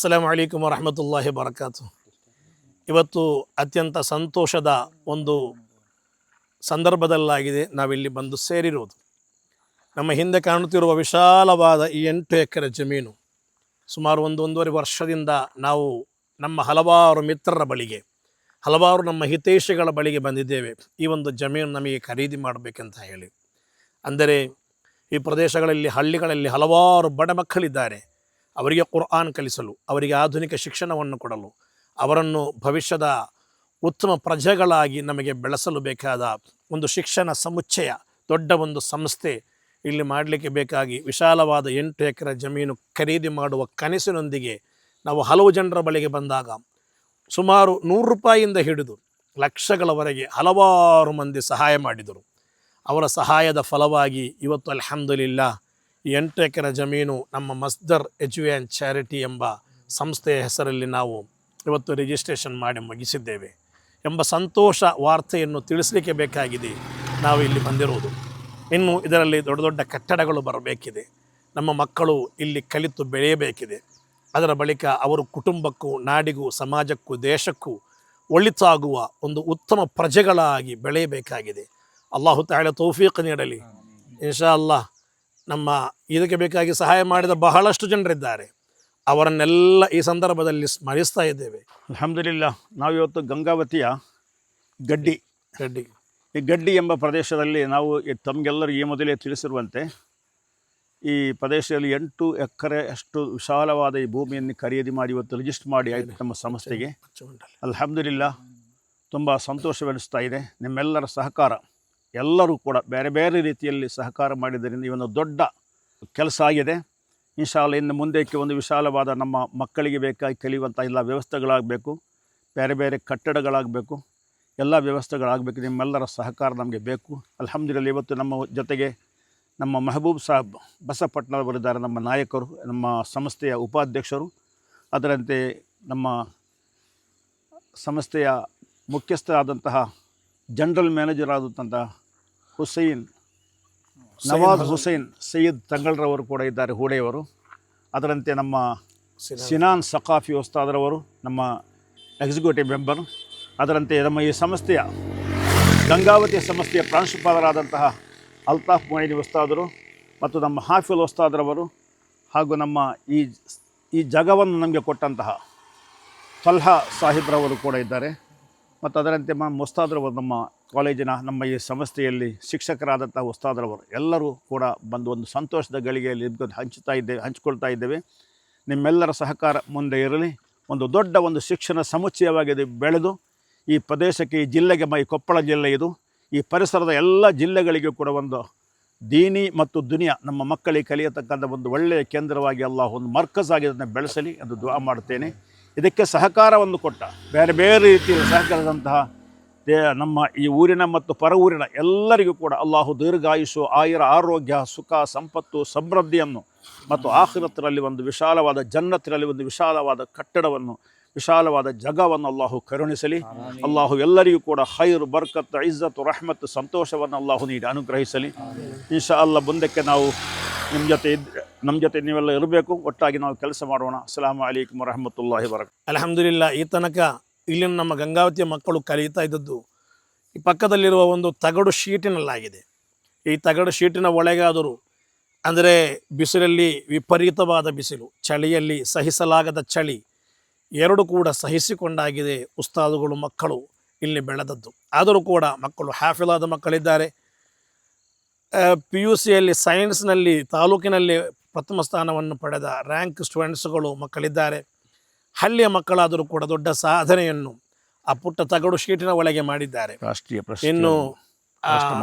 ಅಸ್ಸಲಾಂ ಅಲೈಕುಮ್ ವರಹಮತುಲ್ಲಾಹಿ ಬರಕಾತು ಇವತ್ತು ಅತ್ಯಂತ ಸಂತೋಷದ ಒಂದು ಸಂದರ್ಭದಲ್ಲಾಗಿದೆ. ನಾವಿಲ್ಲಿ ಬಂದು ಸೇರಿರುವುದು ನಮ್ಮ ಹಿಂದೆ ಕಾಣುತ್ತಿರುವ ವಿಶಾಲವಾದ ಈ ಎಂಟು ಎಕರೆ ಜಮೀನು, ಸುಮಾರು ಒಂದು ಒಂದೂವರೆ ವರ್ಷದಿಂದ ನಾವು ನಮ್ಮ ಹಲವಾರು ಮಿತ್ರರ ಬಳಿಗೆ, ಹಲವಾರು ನಮ್ಮ ಹಿತೈಷಿಗಳ ಬಳಿಗೆ ಬಂದಿದ್ದೇವೆ. ಈ ಒಂದು ಜಮೀನು ನಮಗೆ ಖರೀದಿ ಮಾಡಬೇಕಂತ ಹೇಳಿ. ಅಂದರೆ ಈ ಪ್ರದೇಶಗಳಲ್ಲಿ, ಹಳ್ಳಿಗಳಲ್ಲಿ ಹಲವಾರು ಬಡ ಮಕ್ಕಳಿದ್ದಾರೆ. ಅವರಿಗೆ ಕುರ್ಆನ್ ಕಲಿಸಲು, ಅವರಿಗೆ ಆಧುನಿಕ ಶಿಕ್ಷಣವನ್ನು ಕೊಡಲು, ಅವರನ್ನು ಭವಿಷ್ಯದ ಉತ್ತಮ ಪ್ರಜೆಗಳಾಗಿ ನಮಗೆ ಬೆಳೆಸಲು ಬೇಕಾದ ಒಂದು ಶಿಕ್ಷಣ ಸಮುಚ್ಚಯ, ದೊಡ್ಡ ಒಂದು ಸಂಸ್ಥೆ ಇಲ್ಲಿ ಮಾಡಲಿಕ್ಕೆ ಬೇಕಾಗಿ ವಿಶಾಲವಾದ ಎಂಟು ಎಕರೆ ಜಮೀನು ಖರೀದಿ ಮಾಡುವ ಕನಸಿನೊಂದಿಗೆ ನಾವು ಹಲವು ಜನರ ಬಳಿಗೆ ಬಂದಾಗ ಸುಮಾರು ನೂರು ರೂಪಾಯಿಯಿಂದ ಹಿಡಿದು ಲಕ್ಷಗಳವರೆಗೆ ಹಲವಾರು ಮಂದಿ ಸಹಾಯ ಮಾಡಿದರು. ಅವರ ಸಹಾಯದ ಫಲವಾಗಿ ಇವತ್ತು ಅಲ್ಹಮ್ದುಲಿಲ್ಲ ಎಂಟು ಎಕರೆ ಜಮೀನು ನಮ್ಮ ಮಸ್ದರ್ ಎಚ್ ವಿ ಆ್ಯಂಡ್ ಚಾರಿಟಿ ಎಂಬ ಸಂಸ್ಥೆಯ ಹೆಸರಲ್ಲಿ ನಾವು ಇವತ್ತು ರಿಜಿಸ್ಟ್ರೇಷನ್ ಮಾಡಿ ಮುಗಿಸಿದ್ದೇವೆ. ಎಂಬ ಸಂತೋಷ ವಾರ್ತೆಯನ್ನು ತಿಳಿಸಲಿಕ್ಕೆ ಬೇಕಾಗಿದೆ. ನಾವು ಇಲ್ಲಿ ಬಂದಿರುವುದು ಇನ್ನು ಇದರಲ್ಲಿ ದೊಡ್ಡ ದೊಡ್ಡ ಕಟ್ಟಡಗಳು ಬರಬೇಕಿದೆ. ನಮ್ಮ ಮಕ್ಕಳು ಇಲ್ಲಿ ಕಲಿತು ಬೆಳೆಯಬೇಕಿದೆ. ಅದರ ಬಳಿಕ ಅವರು ಕುಟುಂಬಕ್ಕೂ ನಾಡಿಗೂ ಸಮಾಜಕ್ಕೂ ದೇಶಕ್ಕೂ ಒಳಿತಾಗುವ ಒಂದು ಉತ್ತಮ ಪ್ರಜೆಗಳಾಗಿ ಬೆಳೆಯಬೇಕಾಗಿದೆ. ಅಲ್ಲಾಹು ತಾಳೆ ತೌಫೀಕ್ ನೀಡಲಿ. ಇನ್ಶಾ ಅಲ್ಲಾಹ್ ನಮ್ಮ ಇದಕ್ಕೆ ಬೇಕಾಗಿ ಸಹಾಯ ಮಾಡಿದ ಬಹಳಷ್ಟು ಜನರಿದ್ದಾರೆ. ಅವರನ್ನೆಲ್ಲ ಈ ಸಂದರ್ಭದಲ್ಲಿ ಸ್ಮರಿಸ್ತಾ ಇದ್ದೇವೆ. ಅಲ್ಹಮ್ದುಲಿಲ್ಲ ನಾವಿವತ್ತು ಗಂಗಾವತಿಯ ಗಡ್ಡಿ. ಗಡ್ಡಿ. ಈ ಗಡ್ಡಿ ಎಂಬ ಪ್ರದೇಶದಲ್ಲಿ ನಾವು ತಮಗೆಲ್ಲರೂ ಈ ಮೊದಲೇ ತಿಳಿಸಿರುವಂತೆ ಈ ಪ್ರದೇಶದಲ್ಲಿ ಎಂಟು ಎಕರೆ ಅಷ್ಟು ವಿಶಾಲವಾದ ಈ ಭೂಮಿಯನ್ನು ಖರೀದಿ ಮಾಡಿ ಇವತ್ತು ರಿಜಿಸ್ಟರ್ ಮಾಡಿ ಆಯಿತು ನಮ್ಮ ಸಂಸ್ಥೆಗೆ. ಅಲ್ಹಮ್ದುಲಿಲ್ಲ ತುಂಬ ಸಂತೋಷವೆನಿಸ್ತಾ ಇದೆ. ನಿಮ್ಮೆಲ್ಲರ ಸಹಕಾರ. ಎಲ್ಲರೂ ಕೂಡ ಬೇರೆ ಬೇರೆ ರೀತಿಯಲ್ಲಿ ಸಹಕಾರ ಮಾಡಿದ್ದರಿಂದ ಒಂದು ದೊಡ್ಡ ಕೆಲಸ ಆಗಿದೆ. ಇನ್ಶಾಲ್ಲ ಇನ್ನು ಮುಂದಕ್ಕೆ ಒಂದು ವಿಶಾಲವಾದ ನಮ್ಮ ಮಕ್ಕಳಿಗೆ ಬೇಕಾಗಿ ಕಲಿಯುವಂಥ ಎಲ್ಲ ವ್ಯವಸ್ಥೆಗಳಾಗಬೇಕು. ಬೇರೆ ಬೇರೆ ಕಟ್ಟಡಗಳಾಗಬೇಕು. ಎಲ್ಲ ವ್ಯವಸ್ಥೆಗಳಾಗಬೇಕು. ನಿಮ್ಮೆಲ್ಲರ ಸಹಕಾರ ನಮಗೆ ಬೇಕು. ಅಲ್ಹಮ್ದಿರಲ್ಲಿ ಇವತ್ತು ನಮ್ಮ ಜೊತೆಗೆ ನಮ್ಮ ಮೆಹಬೂಬ್ ಸಾಹಬ್ ಬಸಪಟ್ನವರಿದ್ದಾರೆ ನಮ್ಮ ನಾಯಕರು, ನಮ್ಮ ಸಂಸ್ಥೆಯ ಉಪಾಧ್ಯಕ್ಷರು. ಅದರಂತೆ ನಮ್ಮ ಸಂಸ್ಥೆಯ ಮುಖ್ಯಸ್ಥರಾದಂತಹ ಜನರಲ್ ಮ್ಯಾನೇಜರ್ ಆದಂತಹ ಹುಸೈನ್ ನವಾಜ್ ಹುಸೈನ್ ಸೈಯದ್ ತಂಗಳ್ರವರು ಕೂಡ ಇದ್ದಾರೆ ಹೂಡೆಯವರು. ಅದರಂತೆ ನಮ್ಮ ಸಿನಾನ್. ಸಕಾಫಿ ಉಸ್ತಾದ್ರವರು ನಮ್ಮ ಎಕ್ಸಿಕ್ಯೂಟಿವ್ ಮೆಂಬರ್ ಅದರಂತೆ ನಮ್ಮ ಈ ಸಂಸ್ಥೆಯ ಗಂಗಾವತಿ ಸಂಸ್ಥೆಯ ಪ್ರಾಂಶುಪಾಲರಾದಂತಹ ಅಲ್ತಾಫ್ ಮೊಯ್ದಿ ಉಸ್ತಾದರು ಮತ್ತು ನಮ್ಮ ಹಾಫಿಲ್ ಉಸ್ತಾದ್ರವರು ಹಾಗೂ ನಮ್ಮ ಈ ಈ ಜಾಗವನ್ನು ನಮಗೆ ಕೊಟ್ಟಂತಹ ಫಲ್ಹಾ ಸಾಹಿಬ್ರವರು ಕೂಡ ಇದ್ದಾರೆ. ಮತ್ತು ಅದರಂತೆ ಮಾ ಮುಸ್ತಾದ್ರವರು ನಮ್ಮ ಕಾಲೇಜಿನ ನಮ್ಮ ಈ ಸಂಸ್ಥೆಯಲ್ಲಿ ಶಿಕ್ಷಕರಾದಂಥ ಉಸ್ತಾದರವರು ಎಲ್ಲರೂ ಕೂಡ ಬಂದು ಒಂದು ಸಂತೋಷದ ಗಳಿಗೆಯಲ್ಲಿ ಹಂಚುತ್ತಾ ಇದ್ದೇವೆ ಹಂಚಿಕೊಳ್ತಾ ಇದ್ದೇವೆ. ನಿಮ್ಮೆಲ್ಲರ ಸಹಕಾರ ಮುಂದೆ ಇರಲಿ. ಒಂದು ದೊಡ್ಡ ಒಂದು ಶಿಕ್ಷಣ ಸಮುಚ್ಚಯವಾಗಿ ಬೆಳೆದು. ಈ ಪ್ರದೇಶಕ್ಕೆ, ಈ ಜಿಲ್ಲೆಗೆ ಮೈ ಕೊಪ್ಪಳ ಜಿಲ್ಲೆ ಇದು. ಈ ಪರಿಸರದ ಎಲ್ಲ ಜಿಲ್ಲೆಗಳಿಗೂ ಕೂಡ ಒಂದು ದೀನಿ ಮತ್ತು ದುನಿಯಾ ನಮ್ಮ ಮಕ್ಕಳಿಗೆ ಕಲಿಯತಕ್ಕಂಥ ಒಂದು ಒಳ್ಳೆಯ ಕೇಂದ್ರವಾಗಿ ಅಲ್ಲ ಒಂದು ಮರ್ಕಸ್ ಆಗಿ ಅದನ್ನು ಬೆಳೆಸಲಿ ಎಂದು ದುವಾ ಮಾಡುತ್ತೇನೆ. ಇದಕ್ಕೆ ಸಹಕಾರವನ್ನು ಕೊಟ್ಟ, ಬೇರೆ ಬೇರೆ ರೀತಿಯ ಸಹಕಾರದಂತಹ ದೇ ನಮ್ಮ ಈ ಊರಿನ ಮತ್ತು ಪರ ಊರಿನ ಎಲ್ಲರಿಗೂ ಕೂಡ ಅಲ್ಲಾಹು ದೀರ್ಘಾಯುಷು ಆಯುರ ಆರೋಗ್ಯ ಸುಖ ಸಂಪತ್ತು ಸಮೃದ್ಧಿಯನ್ನು ಮತ್ತು ಆಖಿರತ್ತಿನಲ್ಲಿ ಒಂದು ವಿಶಾಲವಾದ ಜನ್ನತ್ತಿನಲ್ಲಿ ಒಂದು ವಿಶಾಲವಾದ ಕಟ್ಟಡವನ್ನು ವಿಶಾಲವಾದ ಜಗವನ್ನು ಅಲ್ಲಾಹು ಕರುಣಿಸಲಿ. ಅಲ್ಲಾಹು ಎಲ್ಲರಿಗೂ ಕೂಡ ಹೈರು ಬರ್ಕತ್ ಇಜ್ಜತ್ತು ರಹಮತ್ ಸಂತೋಷವನ್ನು ಅಲ್ಲಾಹು ನೀಡಿ ಅನುಗ್ರಹಿಸಲಿ. ಇನ್ಶಾ ಅಲ್ಲ ಮುಂದಕ್ಕೆ ನಾವು ನಿಮ್ಮ ಜೊತೆ ನಮ್ಮ ಜೊತೆ ನೀವೆಲ್ಲ ಇರಬೇಕು. ಒಟ್ಟಾಗಿ ನಾವು ಕೆಲಸ ಮಾಡೋಣ. ಅಸ್ಸಲಾಮು ಅಲೈಕುಮ್ ವರಹಮತುಲ್ಲಾಹಿ ವರಕ ಅಲಹಮದಿಲ್ಲ ಈ ತನಕ ಇಲ್ಲಿನ ನಮ್ಮ ಗಂಗಾವತಿಯ ಮಕ್ಕಳು ಕಲಿಯುತ್ತಾ ಇದ್ದದ್ದು ಈ ಪಕ್ಕದಲ್ಲಿರುವ ಒಂದು ತಗಡು ಶೀಟಿನಲ್ಲಾಗಿದೆ. ಈ ತಗಡು ಶೀಟಿನ ಒಳಗಾದರೂ ಅಂದರೆ ಬಿಸಿಲಲ್ಲಿ ವಿಪರೀತವಾದ ಬಿಸಿಲು, ಚಳಿಯಲ್ಲಿ ಸಹಿಸಲಾಗದ ಚಳಿ, ಎರಡು ಕೂಡ ಸಹಿಸಿಕೊಂಡಾಗಿದೆ ಉಸ್ತಾದುಗಳು ಮಕ್ಕಳು ಇಲ್ಲಿ ಬೆಳೆದದ್ದು. ಆದರೂ ಕೂಡ ಮಕ್ಕಳು ಹ್ಯಾಫಿಲಾದ ಮಕ್ಕಳಿದ್ದಾರೆ. ಪಿ ಯು ಸಿಯಲ್ಲಿ ಸೈನ್ಸ್ನಲ್ಲಿ ತಾಲೂಕಿನಲ್ಲಿ ಪ್ರಥಮ ಸ್ಥಾನವನ್ನು ಪಡೆದ ರ್ಯಾಂಕ್ ಸ್ಟೂಡೆಂಟ್ಸ್ಗಳು ಮಕ್ಕಳಿದ್ದಾರೆ. ಹಳ್ಳಿಯ ಮಕ್ಕಳಾದರೂ ಕೂಡ ದೊಡ್ಡ ಸಾಧನೆಯನ್ನು ಆ ಪುಟ್ಟ ತಗಡು ಶೀಟಿನ ಒಳಗೆ ಮಾಡಿದ್ದಾರೆ. ರಾಷ್ಟ್ರೀಯ ಇನ್ನು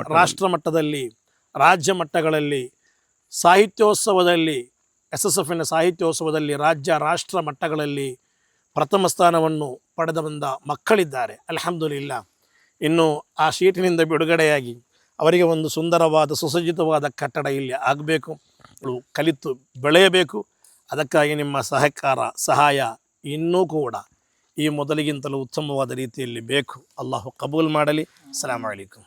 ರಾಷ್ಟ್ರ ಮಟ್ಟದಲ್ಲಿ. ರಾಜ್ಯ ಮಟ್ಟಗಳಲ್ಲಿ ಸಾಹಿತ್ಯೋತ್ಸವದಲ್ಲಿ ಎಸ್ ಎಸ್ ಎಫಿನ ಸಾಹಿತ್ಯೋತ್ಸವದಲ್ಲಿ ರಾಜ್ಯ ರಾಷ್ಟ್ರ ಮಟ್ಟಗಳಲ್ಲಿ ಪ್ರಥಮ ಸ್ಥಾನವನ್ನು ಪಡೆದ ಬಂದ ಮಕ್ಕಳಿದ್ದಾರೆ. ಅಲ್ಹಮ್ದುಲಿಲ್ಲ. ಇನ್ನು ಆ ಶೀಟಿನಿಂದ ಬಿಡುಗಡೆಯಾಗಿ ಅವರಿಗೆ ಒಂದು ಸುಂದರವಾದ ಸುಸಜ್ಜಿತವಾದ ಕಟ್ಟಡ ಇಲ್ಲಿ ಆಗಬೇಕು. ಕಲಿತು ಬೆಳೆಯಬೇಕು. ಅದಕ್ಕಾಗಿ ನಿಮ್ಮ ಸಹಕಾರ ಸಹಾಯ ಇನ್ನೂ ಕೂಡ ಈ ಮೊದಲಿಗಿಂತಲೂ ಉತ್ತಮವಾದ ರೀತಿಯಲ್ಲಿ ಬೇಕು. ಅಲ್ಲಾಹು ಕಬೂಲ್ ಮಾಡಲಿ. ಸಲಾಮ್ ಅಲೈಕುಮ್.